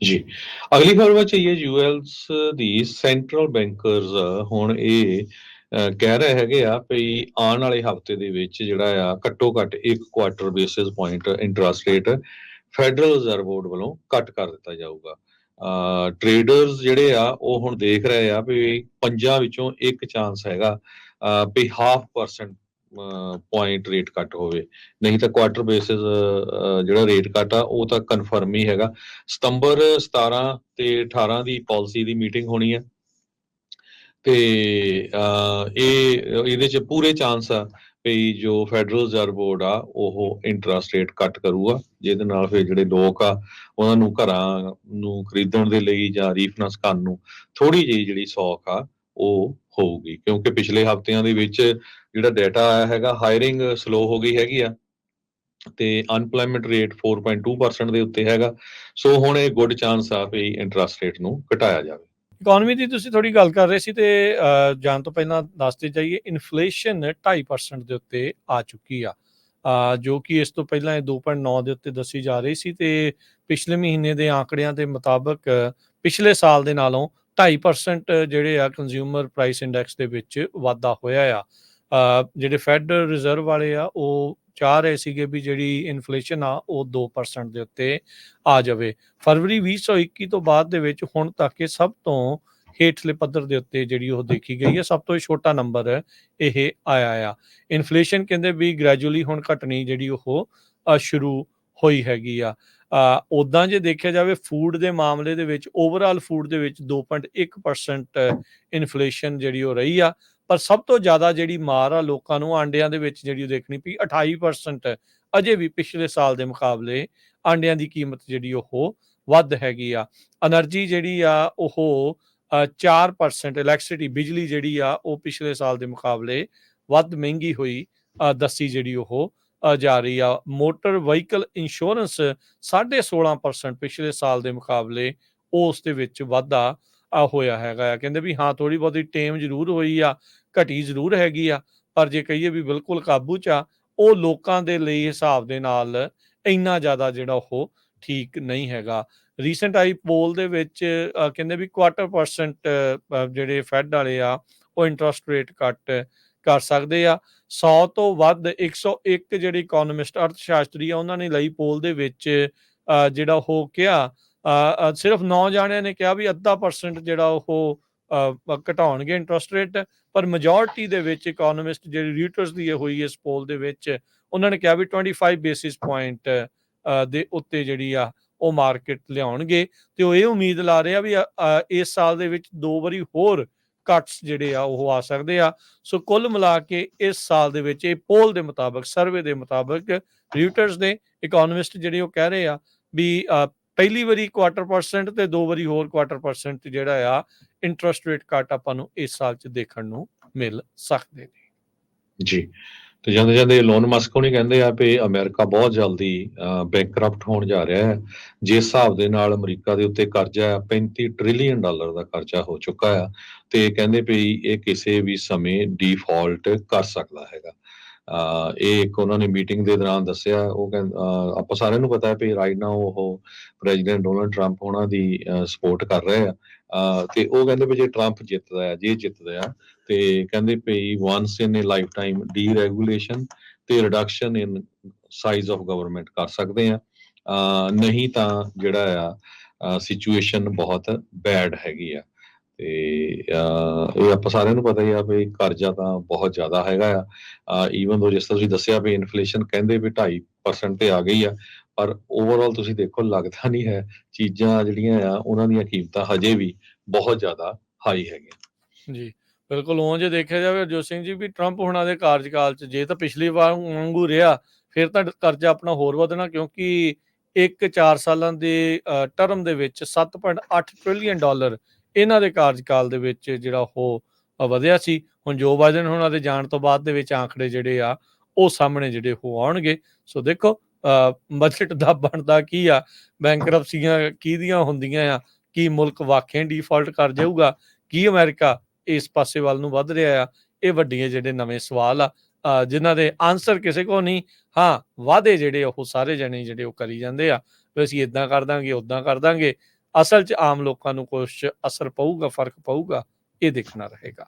ਜੀ। ਅਗਲੀ ਖਬਰ ਵਿੱਚ ਇਹ ਯੂਐਲਸ ਦੀ ਸੈਂਟਰਲ ਬੈਂਕਰਸ, ਹੁਣ ਇਹ ਕਹਿ ਰਹੇ ਹੈਗੇ ਆ ਵੀ ਆਉਣ ਵਾਲੇ ਹਫ਼ਤੇ ਦੇ ਵਿੱਚ ਜਿਹੜਾ ਆ ਘੱਟੋ ਘੱਟ ਇੱਕ quarter basis point interest rate federal reserve board ਵੱਲੋਂ ਕੱਟ ਕਰ ਦਿੱਤਾ ਜਾਊਗਾ। ਟ੍ਰੇਡਰਸ ਜਿਹੜੇ ਆ, ਉਹ ਹੁਣ ਦੇਖ ਰਹੇ ਆ ਵੀ ਪੰਜਾਂ ਵਿੱਚੋਂ ਇੱਕ ਚਾਂਸ ਹੈਗਾ ਵੀ half percent point rate cut ਹੋਵੇ। ਨਹੀਂ ਤਾਂ ਕੁਆਟਰ ਬੇਸਿਸ ਜਿਹੜਾ ਰੇਟ ਕੱਟ ਆ, ਉਹ ਤਾਂ ਕਨਫਰਮ ਹੀ ਹੈਗਾ। ਸਤੰਬਰ 17 ਤੇ 18 ਦੀ ਪਾਲਿਸੀ ਦੀ ਮੀਟਿੰਗ ਹੋਣੀ ਹੈ ਤੇ ਇਹ, ਇਹਦੇ ਚ ਪੂਰੇ ਚਾਂਸ ਆ ਵੀ ਜੋ ਫੈਡਰਲ ਰਿਜ਼ਰਵ ਬੋਰਡ ਆ, ਉਹ ਇੰਟਰਸਟ ਰੇਟ ਕੱਟ ਕਰੂਗਾ। ਜਿਹਦੇ ਨਾਲ ਫਿਰ ਜਿਹੜੇ ਲੋਕ ਆ, ਉਹਨਾਂ ਨੂੰ ਘਰਾਂ ਨੂੰ ਖਰੀਦਣ ਦੇ ਲਈ ਜਾਂ ਰੀਫਾਈਨਾਂਸ ਕਰਨ ਨੂੰ ਥੋੜੀ ਜਿਹੀ ਜਿਹੜੀ ਸੌਖ ਆ, ਉਹ ਹੋਊਗੀ, ਕਿਉਂਕਿ ਪਿਛਲੇ ਹਫ਼ਤਿਆਂ ਦੇ ਵਿੱਚ ਜਿਹੜਾ ਡਾਟਾ ਆਇਆ ਹੈਗਾ ਹਾਇਰਿੰਗ ਸਲੋ ਹੋ ਗਈ ਹੈਗੀ ਆ ਤੇ ਅਨਪਲੋਇਮੈਂਟ ਰੇਟ 4.2% ਦੇ ਉੱਤੇ ਹੈਗਾ, ਸੋ ਹੁਣ ਇਹ ਗੁੱਡ ਚਾਂਸ ਆ ਵੀ ਇੰਟਰਸਟ ਰੇਟ ਨੂੰ ਘਟਾਇਆ ਜਾਵੇ। ਇਕਨੋਮੀ ਦੀ ਤੁਸੀਂ ਥੋੜੀ ਗੱਲ ਕਰ ਰਹੇ ਸੀ ਤੇ ਜਾਣ ਤੋਂ ਪਹਿਲਾਂ ਦੱਸਦੇ ਜਾਈਏ ਇਨਫਲੇਸ਼ਨ 2.5% ਦੇ ਉੱਤੇ ਆ ਚੁੱਕੀ ਆ। ਜੋ ਕਿ ਇਸ ਤੋਂ ਪਹਿਲਾਂ ਇਹ 2.9 ਦੇ ਉੱਤੇ ਦੱਸੀ ਜਾ ਰਹੀ ਸੀ ਤੇ ਪਿਛਲੇ ਮਹੀਨੇ ਦੇ ਆંકੜਿਆਂ ਦੇ ਮੁਤਾਬਕ ਪਿਛਲੇ ਸਾਲ ਦੇ ਨਾਲੋਂ 2.5% ਜਿਹੜੇ ਆ ਕੰਜ਼ਿਊਮਰ ਪ੍ਰਾਈਸ ਇੰਡੈਕਸ ਦੇ ਵਿੱਚ ਵਾਧਾ ਹੋਇਆ ਆ। ਜਿਹੜੇ ਫੈਡਰਲ ਰਿਜ਼ਰਵ ਵਾਲੇ ਆ, ਉਹ ਚਾਹ ਰਹੇ ਸੀਗੇ ਵੀ ਜਿਹੜੀ ਇਨਫਲੇਸ਼ਨ ਆ, ਉਹ 2% ਦੇ ਉੱਤੇ ਆ ਜਾਵੇ। ਫਰਵਰੀ 2021 ਤੋਂ ਬਾਅਦ ਦੇ ਵਿੱਚ ਹੁਣ ਤੱਕ ਇਹ ਸਭ ਤੋਂ ਹੇਠਲੇ ਪੱਧਰ ਦੇ ਉੱਤੇ ਜਿਹੜੀ ਉਹ ਦੇਖੀ ਗਈ ਹੈ ਸਭ ਤੋਂ ਛੋਟਾ ਨੰਬਰ ਇਹ ਆਇਆ ਆ। ਇਨਫਲੇਸ਼ਨ ਕਹਿੰਦੇ ਵੀ ਗ੍ਰੈਜੂਅਲੀ ਹੁਣ ਘਟਣੀ ਜਿਹੜੀ ਉਹ ਸ਼ੁਰੂ ਹੋਈ ਹੈਗੀ ਆ। ਉਦਾਂ ਜੇ ਦੇਖਿਆ ਜਾਵੇ ਫੂਡ ਦੇ ਮਾਮਲੇ ਦੇ ਵਿੱਚ ਓਵਰਆਲ ਫੂਡ ਦੇ ਵਿੱਚ 2.1% ਇਨਫਲੇਸ਼ਨ ਜਿਹੜੀ ਉਹ ਰਹੀ ਆ। ਪਰ ਸਭ ਤੋਂ ਜ਼ਿਆਦਾ ਜਿਹੜੀ ਮਾਰ ਆ ਲੋਕਾਂ ਨੂੰ, ਆਂਡਿਆਂ ਦੇ ਵਿੱਚ ਜਿਹੜੀ ਉਹ ਦੇਖਣੀ ਪਈ 28% ਅਜੇ ਵੀ ਪਿਛਲੇ ਸਾਲ ਦੇ ਮੁਕਾਬਲੇ ਆਂਡਿਆਂ ਦੀ ਕੀਮਤ ਜਿਹੜੀ ਉਹ ਵੱਧ ਹੈਗੀ ਆ। એનર્ਜੀ ਜਿਹੜੀ ਆ ਉਹ 4% ਇਲੈਕਟ੍ਰਿਸਿਟੀ ਬਿਜਲੀ ਜਿਹੜੀ ਆ ਉਹ ਪਿਛਲੇ ਸਾਲ ਦੇ ਮੁਕਾਬਲੇ ਵੱਧ ਮਹਿੰਗੀ ਹੋਈ ਦੱਸੀ ਜਿਹੜੀ ਉਹ ਜਾ ਰਹੀ ਆ। ਮੋਟਰ ਵਹੀਕਲ ਇੰਸ਼ੋਰੈਂਸ 16% ਪਿਛਲੇ ਸਾਲ ਦੇ ਮੁਕਾਬਲੇ ਉਸ ਦੇ ਵਿੱਚ ਵਾਧਾ ਹੋਇਆ ਹੈਗਾ ਆ। ਕਹਿੰਦੇ ਵੀ ਹਾਂ ਥੋੜੀ ਬਹੁਤੀ ਟੇਮ ਜ਼ਰੂਰ ਹੋਈ ਆ, ਘਟੀ ਜ਼ਰੂਰ ਹੈਗੀ ਆ, ਪਰ ਜੇ ਕਹੀਏ ਵੀ ਬਿਲਕੁਲ ਕਾਬੂ ਚ ਆ, ਉਹ ਲੋਕਾਂ ਦੇ ਲਈ ਹਿਸਾਬ ਦੇ ਨਾਲ ਇੰਨਾ ਜ਼ਿਆਦਾ ਜਿਹੜਾ ਉਹ ਠੀਕ ਨਹੀਂ ਹੈਗਾ। ਰੀਸੈਂਟ ਆਈ ਪੋਲ ਦੇ ਵਿੱਚ ਕਹਿੰਦੇ ਵੀ ਕੁਆਟਰ ਪਰਸੈਂਟ ਜਿਹੜੇ ਫੈਡ ਵਾਲੇ ਆ, ਉਹ ਇੰਟਰਸਟ ਰੇਟ ਕੱਟ ਕਰ ਸਕਦੇ ਆ। 100 ਤੋਂ ਵੱਧ 101 ਜਿਹੜੇ ਇਕਨੋਮਿਸਟ ਅਰਥ ਸ਼ਾਸਤਰੀ ਆ, ਉਹਨਾਂ ਨੇ ਲਈ ਪੋਲ ਦੇ ਵਿੱਚ ਜਿਹੜਾ ਉਹ ਕਿਹਾ। ਸਿਰਫ 9 ਜਾਣਿਆਂ ਨੇ ਕਿਹਾ ਵੀ ਅੱਧਾ ਪਰਸੈਂਟ ਜਿਹੜਾ ਉਹ ਘਟਾਉਣਗੇ ਇੰਟਰਸਟ ਰੇਟ ਪਰ ਮੈਜੋਰਟੀ ਦੇ ਵਿੱਚ ਇਕਨੋਮਿਸਟ ਜਿਹੜੀ ਰੀਟਰਸ ਦੀ ਹੋਈ ਇਸ ਪੋਲ ਦੇ ਵਿੱਚ, ਉਹਨਾਂ ਨੇ ਕਿਹਾ ਵੀ 25 ਬੇਸਿਸ ਪੁਆਇੰਟ ਦੇ ਉੱਤੇ ਜਿਹੜੀ ਆ, ਉਹ ਮਾਰਕੀਟ ਲਿਆਉਣਗੇ। ਤੇ ਉਹ ਇਹ ਉਮੀਦ ਲਾ ਰਹੇ ਆ ਵੀ ਇਸ ਸਾਲ ਦੇ ਵਿੱਚ ਦੋ ਵਾਰੀ ਹੋਰ ਕੱਟਸ ਜਿਹੜੇ ਆ ਉਹ ਆ ਸਕਦੇ ਆ। ਸੋ ਕੁੱਲ ਮਿਲਾ ਕੇ ਇਸ ਸਾਲ ਦੇ ਵਿੱਚ ਇਹ ਪੋਲ ਦੇ ਮੁਤਾਬਕ, ਸਰਵੇ ਦੇ ਮੁਤਾਬਕ ਰੀਟਰਸ ਦੇ ਇਕਨੋਮਿਸਟ ਜਿਹੜੇ ਉਹ ਕਹਿ ਰਹੇ ਆ ਵੀ ਪਹਿਲੀ ਵਾਰੀ ਕੁਆਟਰ ਪਰਸੈਂਟ ਤੇ ਦੋ ਵਾਰੀ ਹੋਰ ਕੁਆਟਰ ਪਰਸੈਂਟ ਜਿਹੜਾ ਆ ਇੰਟਰਸਟ ਰੇਟ ਕੱਟ ਆਪਾਂ ਨੂੰ ਇਸ ਸਾਲ 'ਚ ਦੇਖਣ ਨੂੰ ਮਿਲ ਸਕਦੇ ਨੇ। ਜੀ। ਤੇ ਜਾਂਦੇ ਜਾਂਦੇ ਲੋਨ ਮਸਕ ਹੋਣੀ ਕਹਿੰਦੇ ਆ ਵੀ ਅਮਰੀਕਾ ਬਹੁਤ ਜਲਦੀ ਬੈਂਕਰਪਟ ਹੋਣ ਜਾ ਰਿਹਾ ਹੈ। ਜਿਸ ਹਿਸਾਬ ਦੇ ਨਾਲ ਅਮਰੀਕਾ ਦੇ ਉੱਤੇ ਕਰਜ਼ਾ ਹੈ 35 ਟ੍ਰਿਲੀਅਨ ਡਾਲਰ ਦਾ ਕਰਜ਼ਾ ਹੋ ਚੁੱਕਾ ਆ ਤੇ ਕਹਿੰਦੇ ਵੀ ਇਹ ਕਿਸੇ ਵੀ ਸਮੇਂ ਡਿਫਾਲਟ ਕਰ ਸਕਦਾ ਹੈਗਾ। ਇਹ ਇੱਕ ਉਹਨਾਂ ਨੇ ਮੀਟਿੰਗ ਦੇ ਦੌਰਾਨ ਦੱਸਿਆ, ਉਹ ਕਹਿੰਦੇ ਆਪਾਂ ਸਾਰਿਆਂ ਨੂੰ ਪਤਾ ਹੈ ਵੀ ਰਾਈਟ ਨਾਓ ਉਹ ਪ੍ਰੈਜ਼ੀਡੈਂਟ ਡੋਨਲਡ ਟਰੰਪ ਉਹਨਾਂ ਦੀ ਸਪੋਰਟ ਕਰ ਰਹੇ ਆ। ਤੇ ਉਹ ਕਹਿੰਦੇ ਵੀ ਜੇ ਟਰੰਪ ਜਿੱਤਦਾ ਹੈ, ਜੇ ਜਿੱਤਦਾ ਆ ਤੇ ਕਹਿੰਦੇ ਵੀ once in a life time deregulation ਤੇ reduction in size of government ਕਰ ਸਕਦੇ ਆ। ਨਹੀਂ ਤਾਂ ਜਿਹੜਾ ਆ ਸਿਚੁਏਸ਼ਨ ਬਹੁਤ ਬੈਡ ਹੈਗੀ ਆ। ਤੇ ਇਹ ਆਪਾਂ ਸਾਰਿਆਂ ਨੂੰ ਪਤਾ ਹੀ ਆ ਵੀ ਕਰਜ਼ਾ ਤਾਂ ਬਹੁਤ ਜ਼ਿਆਦਾ ਹੈਗਾ ਆ। ਈਵਨ ਦੋ ਜਿਸ ਤਰ੍ਹਾਂ ਤੁਸੀਂ ਦੱਸਿਆ ਵੀ ਇਨਫਲੇਸ਼ਨ ਕਹਿੰਦੇ ਵੀ 2.5% ਤੇ ਆ ਗਈ ਆ, ਪਰ ਓਵਰਆਲ ਤੁਸੀਂ ਦੇਖੋ ਲੱਗਦਾ ਨਹੀਂ ਹੈ। ਚੀਜ਼ਾਂ ਜਿਹੜੀਆਂ ਆ, ਉਹਨਾਂ ਦੀਆਂ ਕੀਮਤਾਂ ਹਜੇ ਵੀ ਬਹੁਤ ਜ਼ਿਆਦਾ ਹਾਈ ਹੈਗੀਆਂ। ਜੀ, ਬਿਲਕੁਲ ਉਹ ਜੇ ਦੇਖਿਆ ਜਾਵੇ ਜੋ ਸਿੰਘ ਜੀ ਵੀ ਟਰੰਪ ਹੁਣਾਂ ਦੇ ਕਾਰਜਕਾਲ 'ਚ ਜੇ ਤਾਂ ਪਿਛਲੀ ਵਾਰ ਵਾਂਗੂ ਰਿਹਾ, ਫਿਰ ਤਾਂ ਕਰਜ਼ਾ ਆਪਣਾ ਹੋਰ ਵਧਣਾ ਕਿਉਂਕਿ ਇੱਕ 4 ਸਾਲਾਂ ਦੇ ਟਰਮ ਦੇ ਵਿੱਚ 7.8 ਟ੍ਰਿਲੀਅਨ ਡਾਲਰ ਇਹਨਾਂ ਦੇ ਕਾਰਜਕਾਲ ਦੇ ਵਿੱਚ ਜਿਹੜਾ ਉਹ ਵਧਿਆ ਸੀ। ਹੁਣ ਜੋ ਬਾਈਡਨ ਉਹਨਾਂ ਦੇ ਜਾਣ ਤੋਂ ਬਾਅਦ ਦੇ ਵਿੱਚ ਆંકੜੇ ਜਿਹੜੇ ਆ ਉਹ ਸਾਹਮਣੇ ਜਿਹੜੇ ਉਹ ਆਉਣਗੇ। ਸੋ ਦੇਖੋ ਬਜਟ ਦਾ ਬਣਦਾ ਕੀ ਆ? ਬੈਂਕਰਪਸੀਆਂ ਕਿਹਦੀਆਂ ਹੁੰਦੀਆਂ ਆ? ਕੀ ਮੁਲਕ ਵਾਕਿਆ ਡਿਫਾਲਟ ਕਰ ਜਾਊਗਾ? ਕੀ ਅਮਰੀਕਾ ਇਸ ਪਾਸੇ ਵੱਲ ਨੂੰ ਵੱਧ ਰਿਹਾ ਆ? ਇਹ ਵੱਡੀਆਂ ਜਿਹੜੇ ਨਵੇਂ ਸਵਾਲ ਆ ਅ, ਜਿਨ੍ਹਾਂ ਦੇ ਆਨਸਰ ਕਿਸੇ ਕੋ ਨਹੀਂ। ਹਾਂ ਵਾਅਦੇ ਜਿਹੜੇ ਉਹ ਸਾਰੇ ਜਣੇ ਜਿਹੜੇ ਉਹ ਕਰੀ ਜਾਂਦੇ ਆ। ਵੀ ਅਸੀਂ ਇਦਾਂ ਕਰ ਦਾਂਗੇ ਉਦਾਂ ਕਰ ਦਾਂਗੇ। ਅਸਲ 'ਚ ਆਮ ਲੋਕਾਂ ਨੂੰ ਕੁਝ ਅਸਰ ਪਊਗਾ ਫ਼ਰਕ ਪਊਗਾ ਇਹ ਦੇਖਣਾ ਰਹੇਗਾ।